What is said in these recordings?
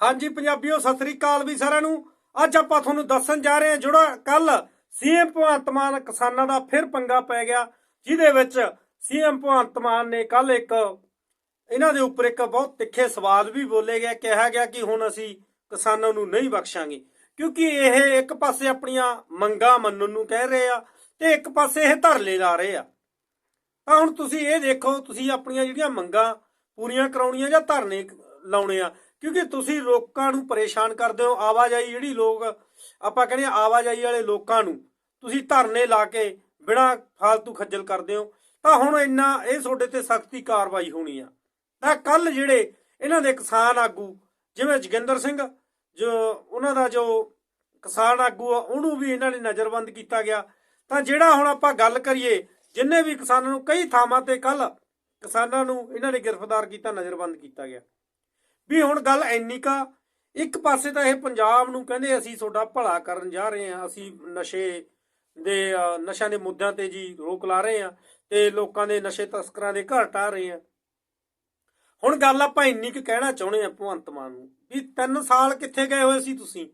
ਹਾਂਜੀ ਪੰਜਾਬੀਓ, ਸਤਿ ਸ੍ਰੀ ਅਕਾਲ ਵੀ ਸਾਰਿਆਂ ਨੂੰ। ਅੱਜ ਆਪਾਂ ਤੁਹਾਨੂੰ ਦੱਸਣ ਜਾ ਰਹੇ ਹਾਂ ਜਿਹੜਾ ਕੱਲ ਸੀਐਮ ਭਗਵੰਤ ਮਾਨ ਕਿਸਾਨਾਂ ਦਾ ਫਿਰ ਪੰਗਾ ਪੈ ਗਿਆ, ਜਿਹਦੇ ਵਿੱਚ ਸੀਐਮ ਭਗਵੰਤ ਮਾਨ ਨੇ ਕੱਲ ਇੱਕ ਇਹਨਾਂ ਦੇ ਉੱਪਰ ਇੱਕ ਬਹੁਤ ਤਿੱਖੇ ਸਵਾਲ ਵੀ ਬੋਲੇ ਗਿਆ ਕਿਹਾ ਗਿਆ ਕਿ ਹੁਣ ਅਸੀਂ ਕਿਸਾਨਾਂ ਨੂੰ ਨਹੀਂ ਬਖਸ਼ਾਂਗੇ। ਕਿਉਂਕਿ ਇਹ ਇੱਕ ਪਾਸੇ ਆਪਣੀਆਂ ਮੰਗਾਂ ਮੰਨਣ ਨੂੰ ਕਹਿ ਰਹੇ ਆ ਤੇ ਇੱਕ ਪਾਸੇ ਇਹ ਧਰਲੇ ਲਾ ਰਹੇ ਆ। ਤਾਂ ਹੁਣ ਤੁਸੀਂ ਇਹ ਦੇਖੋ, ਤੁਸੀਂ ਆਪਣੀਆਂ ਜਿਹੜੀਆਂ ਮੰਗਾਂ ਪੂਰੀਆਂ ਕਰਾਉਣੀਆਂ ਜਾਂ ਧਰਨੇ ਲਾਉਣੇ ਆ ਕਿਉਂਕਿ ਤੁਸੀਂ ਲੋਕਾਂ ਨੂੰ ਪਰੇਸ਼ਾਨ ਕਰਦੇ ਹੋ, ਆਵਾਜਾਈ ਜਿਹੜੀ ਲੋਕ, ਆਪਾਂ ਕਹਿੰਦੇ ਆ ਆਵਾਜਾਈ ਵਾਲੇ ਲੋਕਾਂ ਨੂੰ, ਤੁਸੀਂ ਧਰਨੇ ਲਾ ਕੇ ਬਿਨਾਂ ਫਾਲਤੂ ਖੱਜਲ ਕਰਦੇ ਹੋ, ਤਾਂ ਹੁਣ ਇੰਨਾ, ਇਹ ਤੁਹਾਡੇ ਤੇ ਸਖਤੀ ਕਾਰਵਾਈ ਹੋਣੀ ਆ। ਤਾਂ ਕੱਲ ਜਿਹੜੇ ਇਹਨਾਂ ਦੇ ਕਿਸਾਨ ਆਗੂ, ਜਿਵੇਂ ਜੋਗਿੰਦਰ ਸਿੰਘ, ਜੋ ਉਹਨਾਂ ਦਾ ਜੋ ਕਿਸਾਨ ਆਗੂ ਆ, ਉਹਨੂੰ ਵੀ ਇਹਨਾਂ ਨੇ ਨਜ਼ਰਬੰਦ ਕੀਤਾ ਗਿਆ। ਤਾਂ ਜਿਹੜਾ ਹੁਣ ਆਪਾਂ ਗੱਲ ਕਰੀਏ, ਜਿੰਨੇ ਵੀ ਕਿਸਾਨਾਂ ਨੂੰ, ਕਈ ਥਾਵਾਂ ਤੇ ਕੱਲ ਕਿਸਾਨਾਂ ਨੂੰ ਇਹਨਾਂ ਨੇ ਗ੍ਰਿਫਤਾਰ ਕੀਤਾ, ਨਜ਼ਰਬੰਦ ਕੀਤਾ ਗਿਆ। ਵੀ ਹੁਣ ਗੱਲ ਐਨੀ ਕਾ ਇੱਕ ਪਾਸੇ ਤਾਂ ਇਹ ਪੰਜਾਬ ਨੂੰ ਕਹਿੰਦੇ ਅਸੀਂ ਤੁਹਾਡਾ ਭਲਾ ਕਰਨ ਜਾ ਰਹੇ ਹਾਂ, ਅਸੀਂ ਨਸ਼ੇ ਦੇ ਨਸ਼ਿਆਂ ਦੇ ਮੁੱਦਿਆਂ ਤੇ ਜੀ ਰੋਕ ਲਾ ਰਹੇ ਹਾਂ ਤੇ ਲੋਕਾਂ ਦੇ ਨਸ਼ੇ ਤਸਕਰਾਂ ਦੇ ਘਰ ਟਾ ਰਹੇ ਹਾਂ। ਹੁਣ ਗੱਲ ਆਪਾਂ ਇੰਨੀ ਕੁ ਕਹਿਣਾ ਚਾਹੁੰਦੇ ਆ ਭਗਵੰਤ ਮਾਨ ਨੂੰ ਵੀ 3 ਸਾਲ ਕਿੱਥੇ ਗਏ ਹੋਏ ਸੀ ਤੁਸੀਂ?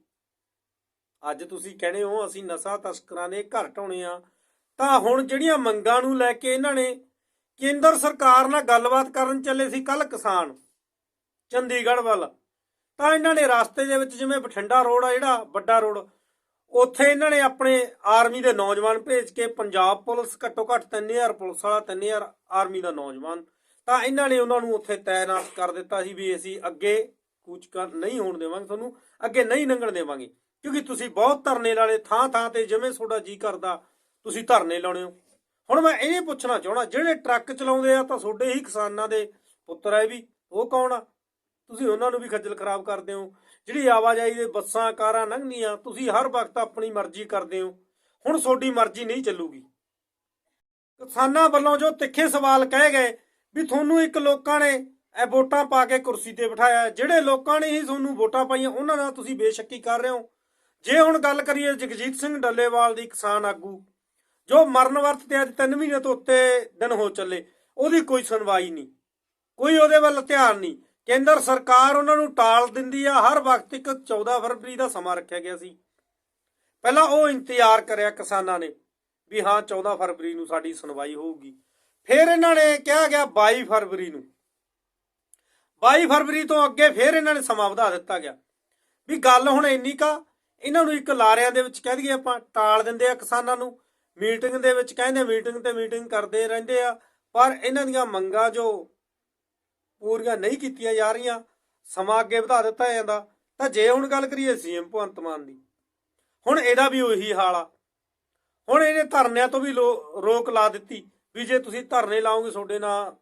ਅੱਜ ਤੁਸੀਂ ਕਹਿੰਦੇ ਹੋ ਅਸੀਂ ਨਸ਼ਾ ਤਸਕਰਾਂ ਦੇ ਘਰ ਢਾਉਣੇ ਆ ਤਾਂ ਹੁਣ ਜਿਹੜੀਆਂ ਮੰਗਾਂ ਨੂੰ ਲੈ ਕੇ ਇਹਨਾਂ ਨੇ ਕੇਂਦਰ ਸਰਕਾਰ ਨਾਲ ਗੱਲਬਾਤ ਕਰਨ ਚੱਲੇ ਸੀ ਕੱਲ ਕਿਸਾਨ। ਚੰਡੀਗੜ੍ਹ ਵੱਲ। ਤਾਂ ਇਹਨਾਂ ਨੇ ਰਸਤੇ ਦੇ ਵਿੱਚ ਜਿਵੇਂ ਬਠਿੰਡਾ ਰੋਡ ਆ, ਜਿਹੜਾ ਵੱਡਾ ਰੋਡ, ਉੱਥੇ ਇਹਨਾਂ ਨੇ ਆਪਣੇ ਆਰਮੀ ਦੇ ਨੌਜਵਾਨ ਭੇਜ ਕੇ ਪੰਜਾਬ ਪੁਲਿਸ ਘੱਟੋ ਘੱਟ 3000 ਪੁਲਿਸ ਵਾਲਾ 3000 ਆਰਮੀ ਦਾ ਨੌਜਵਾਨ। ਤਾਂ ਇਹਨਾਂ ਨੇ ਉਹਨਾਂ ਨੂੰ ਉੱਥੇ ਤਾਇਨਾਤ ਕਰ ਦਿੱਤਾ ਸੀ ਵੀ ਅਸੀਂ ਅੱਗੇ ਕੂਚ ਕਰ ਨਹੀਂ ਹੋਣ ਦੇਵਾਂਗੇ ਤੁਹਾਨੂੰ, ਅੱਗੇ ਨਹੀਂ ਲੰਘਣ ਦੇਵਾਂਗੇ। ਕਿਉਂਕਿ ਤੁਸੀਂ ਬਹੁਤ ਧਰਨੇ ਵਾਲੇ ਥਾਂ ਥਾਂ ਤੇ ਜਿਵੇਂ ਤੁਹਾਡਾ ਜੀ ਕਰਦਾ, ਤੁਸੀਂ ਧਰਨੇ ਲਾਉਣੇ ਹੋ। ਹੁਣ ਮੈਂ ਇਹ ਪੁੱਛਣਾ ਚਾਹਣਾ ਜਿਹੜੇ ਟਰੱਕ ਚਲਾਉਂਦੇ ਆ ਤਾਂ ਤੁਹਾਡੇ ਹੀ ਕਿਸਾਨਾਂ ਦੇ ਪੁੱਤਰ ਆ ਵੀ, ਉਹ ਕੌਣ ਆ? ਤੁਸੀਂ ਉਹਨਾਂ ਨੂੰ ਵੀ ਖੱਜਲ ਖਰਾਬ ਕਰਦੇ ਹੋ। ਜਿਹੜੀ ਆਵਾਜਾਈ ਦੇ ਬੱਸਾਂ, ਕਾਰਾਂ ਲੰਘਣੀਆਂ ਤੁਸੀਂ ਹਰ ਵਕਤ ਆਪਣੀ ਮਰਜ਼ੀ ਕਰਦੇ ਹੋ। ਹੁਣ ਤੁਹਾਡੀ ਮਰਜ਼ੀ ਨਹੀਂ ਚੱਲੂਗੀ। ਕਿਸਾਨਾਂ ਵੱਲੋਂ ਜੋ ਤਿੱਖੇ ਸਵਾਲ ਕਹੇ ਗਏ ਵੀ ਤੁਹਾਨੂੰ ਇੱਕ ਲੋਕਾਂ ਨੇ ਇਹ ਵੋਟਾਂ ਪਾ ਕੇ ਕੁਰਸੀ ਤੇ ਬਿਠਾਇਆ ਜਿਹੜੇ ਲੋਕਾਂ ਨੇ ਹੀ ਤੁਹਾਨੂੰ ਵੋਟਾਂ ਪਾਈਆਂ, ਉਹਨਾਂ ਨਾਲ ਤੁਸੀਂ ਬੇਸ਼ੱਕੀ ਕਰ ਰਹੇ ਹੋ। ਜੇ ਹੁਣ ਗੱਲ ਕਰੀਏ ਜਗਜੀਤ ਸਿੰਘ ਡੱਲੇਵਾਲ ਦੀ ਕਿਸਾਨ ਆਗੂ, ਜੋ ਮਰਨ ਵਰਤ ਤੇ ਅੱਜ 3 ਮਹੀਨੇ ਤੋਂ ਉੱਤੇ ਦਿਨ ਹੋ ਚੱਲੇ, ਉਹਦੀ ਕੋਈ ਸੁਣਵਾਈ ਨਹੀਂ। ਕੋਈ ਉਹਦੇ ਵੱਲ ਧਿਆਨ ਨਹੀਂ। ਕੇਂਦਰ ਸਰਕਾਰ ਉਹਨਾਂ ਨੂੰ ਟਾਲ ਦਿੰਦੀ ਆ, ਹਰ ਵਕਤ ਇੱਕ 14 ਫਰਵਰੀ ਦਾ ਸਮਾਂ ਰੱਖਿਆ ਗਿਆ ਸੀ। ਪਹਿਲਾਂ ਉਹ ਇੰਤਜ਼ਾਰ ਕਰਿਆ ਕਿਸਾਨਾਂ ਨੇ ਵੀ ਹਾਂ 14 ਫਰਵਰੀ ਨੂੰ ਸਾਡੀ ਸੁਣਵਾਈ ਹੋਊਗੀ। ਫਿਰ ਇਹਨਾਂ ਨੇ ਕਿਹਾ ਗਿਆ 22 ਫਰਵਰੀ ਨੂੰ। 22 ਫਰਵਰੀ ਤੋਂ ਅੱਗੇ ਫਿਰ ਇਹਨਾਂ ਨੇ ਸਮਾਂ ਵਧਾ ਦਿੱਤਾ ਗਿਆ। ਵੀ ਗੱਲ ਹੁਣ ਇੰਨੀ ਕਾ, ਇਹਨਾਂ ਨੂੰ ਇੱਕ ਲਾਰਿਆਂ ਦੇ ਵਿੱਚ ਕਹਿ ਦਈਏ ਆਪਾਂ, ਟਾਲ ਦਿੰਦੇ ਆ ਕਿਸਾਨਾਂ ਨੂੰ। ਮੀਟਿੰਗ ਦੇ ਵਿੱਚ ਕਹਿੰਦੇ ਮੀਟਿੰਗ ਤੇ ਮੀਟਿੰਗ ਕਰਦੇ ਰਹਿੰਦੇ ਆ, ਪਰ ਇਹਨਾਂ ਦੀਆਂ ਮੰਗਾਂ ਜੋ ਪੂਰੀਆਂ ਨਹੀਂ ਕੀਤੀਆਂ ਜਾ ਰਹੀਆਂ, ਸਮਾਂ ਅੱਗੇ ਵਧਾ ਦਿੱਤਾ ਜਾਂਦਾ। ਤਾਂ ਜੇ ਹੁਣ ਗੱਲ ਕਰੀਏ ਸੀਐਮ ਭਗਵੰਤ ਮਾਨ ਦੀ, ਹੁਣ ਇਹਦਾ ਵੀ ਉਹੀ ਹਾਲ ਆ। ਹੁਣ ਇਹਨੇ ਧਰਨਿਆਂ ਤੋਂ ਵੀ ਰੋਕ ਲਾ ਦਿੱਤੀ ਵੀ ਜੇ ਤੁਸੀਂ ਧਰਨੇ ਲਾਓਗੇ ਤੁਹਾਡੇ ਨਾਲ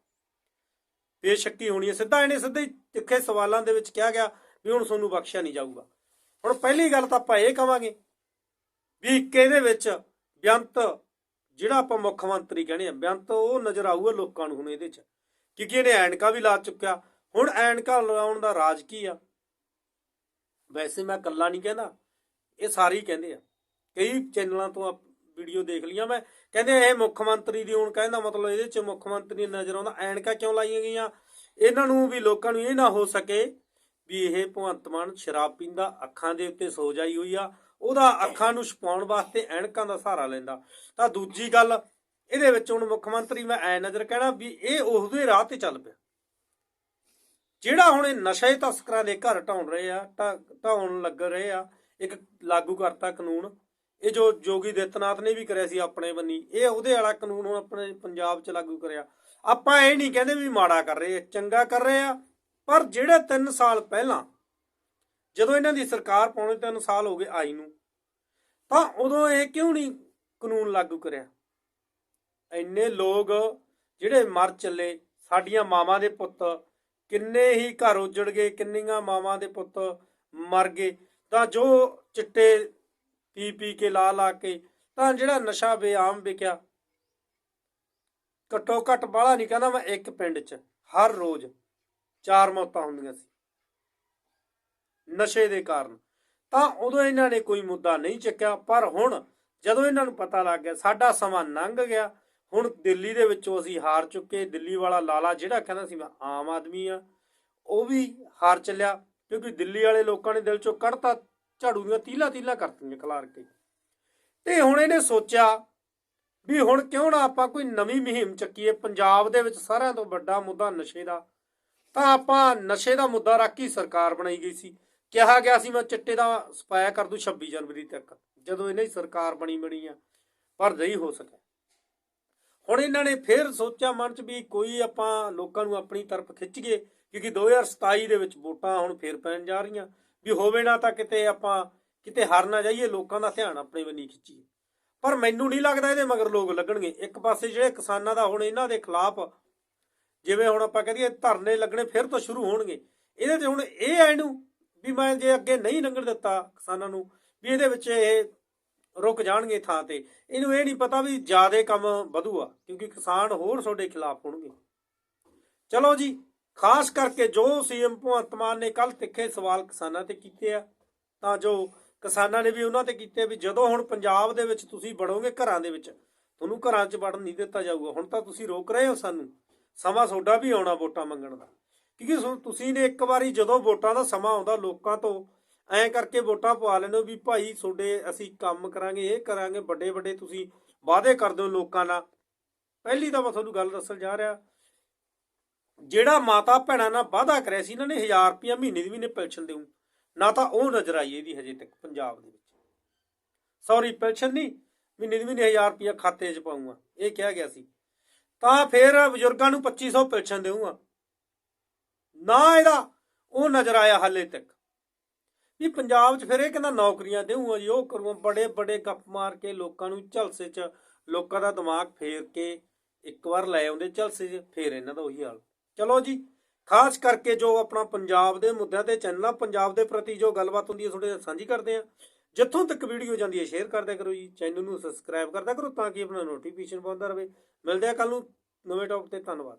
ਬੇਸ਼ੱਕੀ ਹੋਣੀ ਹੈ ਸਿੱਧਾ ਇਹਨੇ ਸਿੱਧੇ ਤਿੱਖੇ ਸਵਾਲਾਂ ਦੇ ਵਿੱਚ ਕਿਹਾ ਗਿਆ ਵੀ ਹੁਣ ਤੁਹਾਨੂੰ ਬਖਸ਼ਿਆ ਨਹੀਂ ਜਾਊਗਾ। ਹੁਣ ਪਹਿਲੀ ਗੱਲ ਤਾਂ ਆਪਾਂ ਇਹ ਕਵਾਂਗੇ ਵੀ ਇੱਕ ਇਹਦੇ ਵਿੱਚ ਬੇਅੰਤ ਜਿਹੜਾ ਆਪਾਂ ਮੁੱਖ ਮੰਤਰੀ ਕਹਿੰਦੇ ਆ ਬੇਅੰਤ ਉਹ ਨਜ਼ਰ ਆਊਗਾ ਲੋਕਾਂ ਨੂੰ ਹੁਣ ਇਹਦੇ 'ਚ। ਕਿਉਂਕਿ ਇਹਨੇ ਐਨਕਾ ਵੀ ਲਾ ਚੁੱਕਿਆ। ਹੁਣ ਐਨਕਾ ਲਾਉਣ ਦਾ ਰਾਜ ਕੀ ਆ? ਵੈਸੇ ਮੈਂ ਇਕੱਲਾ ਨਹੀਂ ਕਹਿੰਦਾ। ਇਹ ਸਾਰੇ ਹੀ ਕਹਿੰਦੇ ਆ। ਕਈ ਚੈਨਲਾਂ ਤੋਂ ਵੀਡੀਓ ਦੇਖ ਲਈਆਂ ਮੈਂ। ਕਹਿੰਦੇ ਇਹ ਮੁੱਖ ਮੰਤਰੀ ਦੀ, ਹੁਣ ਕਹਿੰਦਾ ਮਤਲਬ ਇਹਦੇ 'ਚ ਮੁੱਖ ਮੰਤਰੀ ਨਜ਼ਰ ਆਉਂਦਾ। ਐਨਕਾ ਕਿਉਂ ਲਾਈਆਂ ਗਈਆਂ? ਇਹਨਾਂ ਨੂੰ ਵੀ ਲੋਕਾਂ ਨੂੰ ਇਹ ਨਾ ਹੋ ਸਕੇ ਵੀ ਇਹ ਭਗਵੰਤ ਮਾਨ ਸ਼ਰਾਬ ਪੀਂਦਾ, ਅੱਖਾਂ ਦੇ ਉੱਤੇ ਸੋ ਜਾਈ ਹੋਈ ਆ। ਉਹਦਾ ਅੱਖਾਂ ਨੂੰ ਛਪਾਉਣ ਵਾਸਤੇ ਐਨਕਾਂ ਦਾ ਸਹਾਰਾ ਲੈਂਦਾ। ਤਾਂ ਦੂਜੀ ਗੱਲ ਇਹਦੇ ਵਿੱਚ ਹੁਣ ਮੁੱਖ ਮੰਤਰੀ ਮੈਂ ਐ ਨਜ਼ਰ ਕਹਿਣਾ ਵੀ ਇਹ ਉਹਦੇ ਰਾਹ ਤੇ ਚੱਲ ਪਿਆ। ਜਿਹੜਾ ਹੁਣ ਇਹ ਨਸ਼ੇ ਤਸਕਰਾਂ ਦੇ ਘਰ ਢਾਉਣ ਰਹੇ ਆ, ਢਾ- ਢਾਉਣ ਲੱਗ ਰਹੇ ਆ, ਇੱਕ ਲਾਗੂ ਕਰਤਾ ਕਾਨੂੰਨ, ਇਹ ਜੋ ਜੋਗੀ ਦਿੱਤਨਾਥ ਨੇ ਵੀ ਕਰਿਆ ਸੀ ਆਪਣੇ ਬੰਨੀ, ਇਹ ਉਹਦੇ ਵਾਲਾ ਕਾਨੂੰਨ ਹੁਣ ਆਪਣੇ ਪੰਜਾਬ 'ਚ ਲਾਗੂ ਕਰਿਆ। ਆਪਾਂ ਇਹ ਨਹੀਂ ਕਹਿੰਦੇ ਵੀ ਮਾੜਾ ਕਰ ਰਹੇ, ਚੰਗਾ ਕਰ ਰਹੇ ਆ, ਪਰ ਜਿਹੜੇ 3 ਸਾਲ ਪਹਿਲਾਂ, ਜਦੋਂ ਇਹਨਾਂ ਦੀ ਸਰਕਾਰ ਪੌਣੇ 3 ਸਾਲ ਹੋ ਗਏ ਆਈ ਨੂੰ, ਤਾਂ ਉਦੋਂ ਇਹ ਕਿਉਂ ਨਹੀਂ ਕਾਨੂੰਨ ਲਾਗੂ ਕਰਿਆ? ਇੰਨੇ ਲੋਕ ਜਿਹੜੇ ਮਰ ਚੱਲੇ, ਸਾਡੀਆਂ ਮਾਵਾਂ ਦੇ ਪੁੱਤ ਕਿੰਨੇ ਹੀ ਘਰ ਉਜੜ ਗਏ, ਕਿੰਨੀਆਂ ਮਾਵਾਂ ਦੇ ਪੁੱਤ ਮਰ ਗਏ। ਤਾਂ ਜੋ ਚਿੱਟੇ ਪੀ ਪੀ ਕੇ ਲਾ ਲਾ ਕੇ ਤਾਂ ਜਿਹੜਾ ਨਸ਼ਾ ਬੇਆਮ ਵਿਕਿਆ, ਘੱਟੋ ਘੱਟ ਬਾਹਲਾ ਨਹੀਂ ਕਹਿੰਦਾ ਮੈਂ ਇੱਕ ਪਿੰਡ 'ਚ, ਹਰ ਰੋਜ਼ ਚਾਰ ਮੌਤਾਂ ਹੁੰਦੀਆਂ ਸੀ। ਨਸ਼ੇ ਦੇ ਕਾਰਨ। ਤਾਂ ਉਦੋਂ ਇਹਨਾਂ ਨੇ ਕੋਈ ਮੁੱਦਾ ਨਹੀਂ ਚੱਕਿਆ, ਪਰ ਹੁਣ ਜਦੋਂ ਇਹਨਾਂ ਨੂੰ ਪਤਾ ਲੱਗ ਗਿਆ, ਸਾਡਾ ਸਮਾਂ ਲੰਘ ਗਿਆ ਹੁਣ ਦਿੱਲੀ ਦੇ ਵਿੱਚੋਂ ਅਸੀਂ ਹਾਰ ਚੁੱਕੇ, ਦਿੱਲੀ ਵਾਲਾ ਲਾਲਾ ਜਿਹੜਾ ਕਹਿੰਦਾ ਸੀ ਮੈਂ ਆਮ ਆਦਮੀ ਆ, ਉਹ ਵੀ ਹਾਰ ਚੱਲਿਆ, ਕਿਉਂਕਿ ਦਿੱਲੀ ਵਾਲੇ ਲੋਕਾਂ ਨੇ ਦਿਲ ਚੋਂ ਕੱਢਤਾ, ਝਾੜੂ ਦੀਆਂ ਤੀਲਾ ਤੀਲਾ ਕਰਤੀਆਂ ਖਲਾਰ ਕੇ। ਤੇ ਹੁਣ ਇਹਨੇ ਸੋਚਿਆ ਵੀ ਹੁਣ ਕਿਉਂ ਨਾ ਆਪਾਂ ਕੋਈ ਨਵੀਂ ਮੁਹਿੰਮ ਚੱਕੀਏ, ਪੰਜਾਬ ਦੇ ਵਿੱਚ ਸਾਰਿਆਂ ਤੋਂ ਵੱਡਾ ਮੁੱਦਾ ਨਸ਼ੇ ਦਾ। ਤਾਂ ਆਪਾਂ ਨਸ਼ੇ ਦਾ ਮੁੱਦਾ ਰੱਖ ਕੇ ਸਰਕਾਰ ਬਣਾਈ ਗਈ ਸੀ। ਕਿਹਾ ਗਿਆ ਸੀ ਮੈਂ ਚਿੱਟੇ ਦਾ ਸਪਾਇਆ ਕਰ ਦੂੰ 26 ਜਨਵਰੀ ਤੱਕ, ਜਦੋਂ ਇਹਨੇ ਸਰਕਾਰ ਬਣੀ ਬਣੀ ਆ, ਪਰ ਨਹੀਂ ਹੋ ਸਕਿਆ। ਹੁਣ ਇਹਨਾਂ ਨੇ ਫਿਰ ਸੋਚਿਆ ਮਨ 'ਚ ਵੀ ਕੋਈ ਆਪਾਂ ਲੋਕਾਂ ਨੂੰ ਆਪਣੀ ਤਰਫ ਖਿੱਚੀਏ, ਕਿਉਂਕਿ 2027 ਦੇ ਵਿੱਚ ਵੋਟਾਂ ਹੁਣ ਫੇਰ ਪੈਣ ਜਾ ਰਹੀਆਂ। ਵੀ ਹੋਵੇ ਨਾ ਤਾਂ ਕਿਤੇ ਆਪਾਂ, ਕਿਤੇ ਹਾਰ ਨਾ ਜਾਈਏ, ਲੋਕਾਂ ਦਾ ਧਿਆਨ ਆਪਣੇ ਵੱਲ ਨਹੀਂ ਖਿੱਚੀਏ। ਪਰ ਮੈਨੂੰ ਨਹੀਂ ਲੱਗਦਾ ਇਹਦੇ ਮਗਰ ਲੋਕ ਲੱਗਣਗੇ। ਇੱਕ ਪਾਸੇ ਜਿਹੜੇ ਕਿਸਾਨਾਂ ਦਾ ਹੁਣ ਇਹਨਾਂ ਦੇ ਖਿਲਾਫ, ਜਿਵੇਂ ਹੁਣ ਆਪਾਂ ਕਹਦੇ ਧਰਨੇ ਲੱਗਣੇ ਫਿਰ ਤੋਂ ਸ਼ੁਰੂ ਹੋਣਗੇ। ਇਹਦੇ ਤੇ ਹੁਣ ਇਹ ਐ ਨੂੰ ਵੀ ਮੈਂ ਜੇ ਅੱਗੇ ਨਹੀਂ ਲੰਘਣ ਦਿੱਤਾ ਕਿਸਾਨਾਂ ਨੂੰ, ਵੀ ਇਹਦੇ ਵਿੱਚ ਇਹ ਰੁਕ ਜਾਣਗੇ ਥਾਂ ਤੇ। ਇਹਨੂੰ ਇਹ ਨਹੀਂ ਪਤਾ ਵੀ ਜਿਆਦੇ ਕੰਮ ਵਧੂਆ, ਕਿਉਂਕਿ ਕਿਸਾਨ ਹੋਰ ਤੁਹਾਡੇ ਖਿਲਾਫ ਹੋਣਗੇ। ਚਲੋ ਜੀ, ਖਾਸ ਕਰਕੇ ਜੋ ਸੀਐਮ ਭਗਵੰਤ ਮਾਨ ਨੇ ਕੱਲ ਤਿੱਖੇ ਸਵਾਲ ਕਿਸਾਨਾਂ ਤੇ ਕੀਤੇ ਆ, ਤਾਂ ਜੋ ਕਿਸਾਨਾਂ ਨੇ ਵੀ ਉਹਨਾਂ ਤੇ ਕੀਤੇ ਵੀ ਜਦੋਂ ਹੁਣ ਪੰਜਾਬ ਦੇ ਵਿੱਚ ਤੁਸੀਂ ਵੜੋਗੇ ਘਰਾਂ ਦੇ ਵਿੱਚ, ਤੁਹਾਨੂੰ ਘਰਾਂ 'ਚ ਵੜਨ ਨਹੀਂ ਦਿੱਤਾ ਜਾਊਗਾ। ਹੁਣ ਤਾਂ ਤੁਸੀਂ ਰੋਕ ਰਹੇ ਹੋ ਸਾਨੂੰ, ਸਮਾਂ ਤੁਹਾਡਾ ਵੀ ਆਉਣਾ ਵੋਟਾਂ ਮੰਗਣ ਦਾ। ਕਿਉਂਕਿ ਤੁਸੀਂ ਨੇ ਇੱਕ ਵਾਰੀ ਜਦੋਂ ਵੋਟਾਂ ਦਾ ਸਮਾਂ ਆਉਂਦਾ ਲੋਕਾਂ ਤੋਂ ਐਂ ਕਰਕੇ ਵੋਟਾਂ ਪਵਾ ਲੈਂਦੇ ਵੀ ਭਾਈ ਤੁਹਾਡੇ ਅਸੀਂ ਕੰਮ ਕਰਾਂਗੇ, ਇਹ ਕਰਾਂਗੇ ਵੱਡੇ ਵੱਡੇ ਤੁਸੀਂ ਵਾਅਦੇ ਕਰਦੇ ਹੋ ਲੋਕਾਂ ਨਾਲ। ਪਹਿਲੀ ਤਾਂ ਮੈਂ ਤੁਹਾਨੂੰ ਗੱਲ ਦੱਸਣ ਜਾ ਰਿਹਾ, ਜਿਹੜਾ ਮਾਤਾ ਭੈਣਾਂ ਨਾਲ ਵਾਅਦਾ ਕਰਿਆ ਸੀ, ਇਹਨਾਂ ਨੇ 1000 ਰੁਪਇਆ ਮਹੀਨੇ ਦੀ ਮਹੀਨੇ ਪੈਨਸ਼ਨ ਦੇਉ ਨਾ ਤਾਂ ਉਹ ਨਜ਼ਰ ਆਈ ਇਹਦੀ ਹਜੇ ਤੱਕ, ਪੰਜਾਬ ਦੇ ਵਿੱਚ। ਸੌਰੀ ਪੈਨਸ਼ਨ ਨਹੀਂ, ਮਹੀਨੇ ਦੀ ਮਹੀਨੇ 1000 ਰੁਪਇਆ ਖਾਤੇ 'ਚ ਪਾਉਂਗਾ ਇਹ ਕਿਹਾ ਗਿਆ ਸੀ। ਤਾਂ ਫਿਰ ਬਜ਼ੁਰਗਾਂ ਨੂੰ 2500 ਪੈਨਸ਼ਨ ਦੇਊਗਾ। ਨਾ ਇਹਦਾ ਉਹ ਨਜ਼ਰ ਆਇਆ ਹਾਲੇ ਤੱਕ। ਵੀ ਪੰਜਾਬ 'ਚ ਫਿਰ ਇਹ ਕਹਿੰਦਾ ਨੌਕਰੀਆਂ ਦੇਊਗਾ ਜੀ, ਉਹ ਕਰੂੰ, ਬੜੇ ਬੜੇ ਗੱਪ ਮਾਰ ਕੇ ਲੋਕਾਂ ਨੂੰ ਝਲਸੇ 'ਚ, ਲੋਕਾਂ ਦਾ ਦਿਮਾਗ ਫੇਰ ਕੇ ਇੱਕ ਵਾਰ ਲੈ ਆਉਂਦੇ ਝਲਸੇ 'ਚ, ਫੇਰ ਇਹਨਾਂ ਦਾ ਉਹੀ ਹਾਲ। ਚਲੋ ਜੀ, ਖਾਸ ਕਰਕੇ ਜੋ ਆਪਣਾ ਪੰਜਾਬ ਦੇ ਮੁੱਦਿਆਂ ਤੇ ਚੈਨਲ ਪੰਜਾਬ ਦੇ ਪ੍ਰਤੀ ਜੋ ਗੱਲਬਾਤ ਹੁੰਦੀ ਹੈ ਤੁਹਾਡੇ ਨਾਲ ਸਾਂਝੀ ਕਰਦੇ ਆ। ਜਿੱਥੋਂ ਤੱਕ ਵੀਡੀਓ ਜਾਂਦੀ ਹੈ ਸ਼ੇਅਰ ਕਰਦਿਆ ਕਰੋ ਜੀ ਚੈਨਲ ਨੂੰ ਸਬਸਕ੍ਰਾਈਬ ਕਰਦਿਆ ਕਰੋ ਤਾਂ ਕਿ ਆਪਣਾ ਨੋਟੀਫਿਕੇਸ਼ਨ ਪਾਉਂਦਾ ਰਹੇ। ਮਿਲਦੇ ਆ ਕੱਲ ਨੂੰ, ਨਵੇਂ ਟੌਪਿਕ ਤੇ, ਧੰਨਵਾਦ।